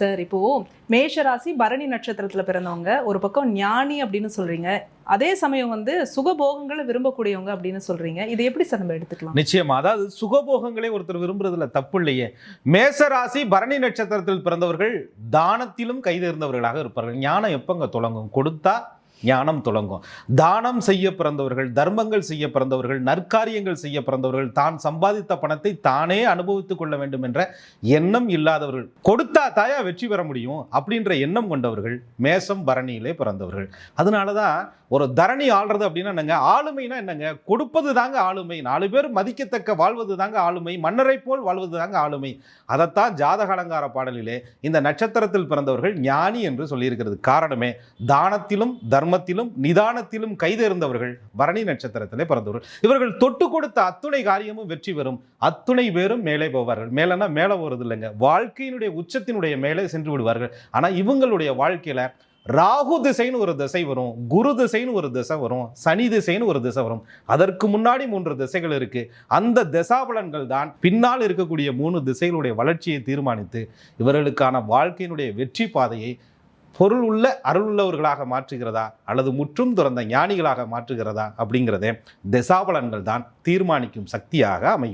Sir. இப்போ மேஷராசி பரணி நட்சத்திரத்தில் பிறந்தவங்க ஒரு பக்கம் ஞானி அப்படின்னு சொல்றீங்க. அதே சமயம் வந்து சுகபோகங்களை விரும்பக்கூடியவங்க அப்படின்னு சொல்றீங்க. இதை எப்படி சார் நம்ம எடுத்துக்கலாம்? நிச்சயமா. அதாவது சுகபோகங்களே ஒருத்தர் விரும்புறதுல தப்பு இல்லையே. மேசராசி பரணி நட்சத்திரத்தில் பிறந்தவர்கள் தானத்திலும் கைதேர்ந்தவர்களாக இருப்பார்கள். ஞானம் எப்போங்க தொடங்கும்? கொடுத்தா ஞானம் தொடங்கும் தானம் செய்ய பிறந்தவர்கள் தர்மங்கள் செய்ய பிறந்தவர்கள் நற்காரியங்கள் செய்ய பிறந்தவர்கள் தான் சம்பாதித்த பணத்தை தானே அனுபவித்துக் கொள்ள வேண்டும் என்ற எண்ணம் இல்லாதவர்கள் கொடுத்தா தாயா வெற்றி பெற முடியும் அப்படின்ற எண்ணம் கொண்டவர்கள் மேசம் பரணியிலே பிறந்தவர்கள். அதனால தான் ஒரு தரணி ஆள்றது அப்படின்னா என்னங்க? ஆளுமைனா என்னங்க? கொடுப்பது தாங்க ஆளுமை. நாலு பேர் மதிக்கத்தக்க வாழ்வது தாங்க ஆளுமை. மன்னரை போல் வாழ்வது தாங்க ஆளுமை. அதைத்தான் ஜாதக அலங்கார பாடலிலே இந்த நட்சத்திரத்தில் பிறந்தவர்கள் ஞானி என்று சொல்லியிருக்கிறது. காரணமே தானத்திலும் தர்ம தர்மத்திலும் நிதானத்திலும் கைதேர்ந்தவர்கள் பரணி நட்சத்திரத்திலே பிறந்தவர்கள். இவர்கள் தொட்டு கொடுத்த அத்துணை காரியமும் வெற்றி பெறும். அத்துணை பேரும் மேலே போவார்கள். மேலேனா மேலே போகிறது இல்லைங்க. வாழ்க்கையினுடைய உச்சத்தினுடைய மேலே சென்று விடுவார்கள். ஆனால் இவங்களுடைய வாழ்க்கையில ராகு திசைன்னு ஒரு திசை வரும். குரு திசைன்னு ஒரு திசை வரும். சனி திசைன்னு ஒரு திசை வரும். அதற்கு முன்னாடி மூன்று திசைகள் இருக்கு. அந்த திசாபலன்கள் தான் பின்னால் இருக்கக்கூடிய மூணு திசைகளுடைய வளர்ச்சியை தீர்மானித்து இவர்களுக்கான வாழ்க்கையினுடைய வெற்றி பாதையை பொருள் உள்ள அருள் உள்ளவர்களாக மாற்றுகிறதா? அல்லது முற்றும் துறந்த ஞானிகளாக மாற்றுகிறதா? அப்படிங்கிறதே திசாபலன்கள் தான் தீர்மானிக்கும் சக்தியாக அமையும்.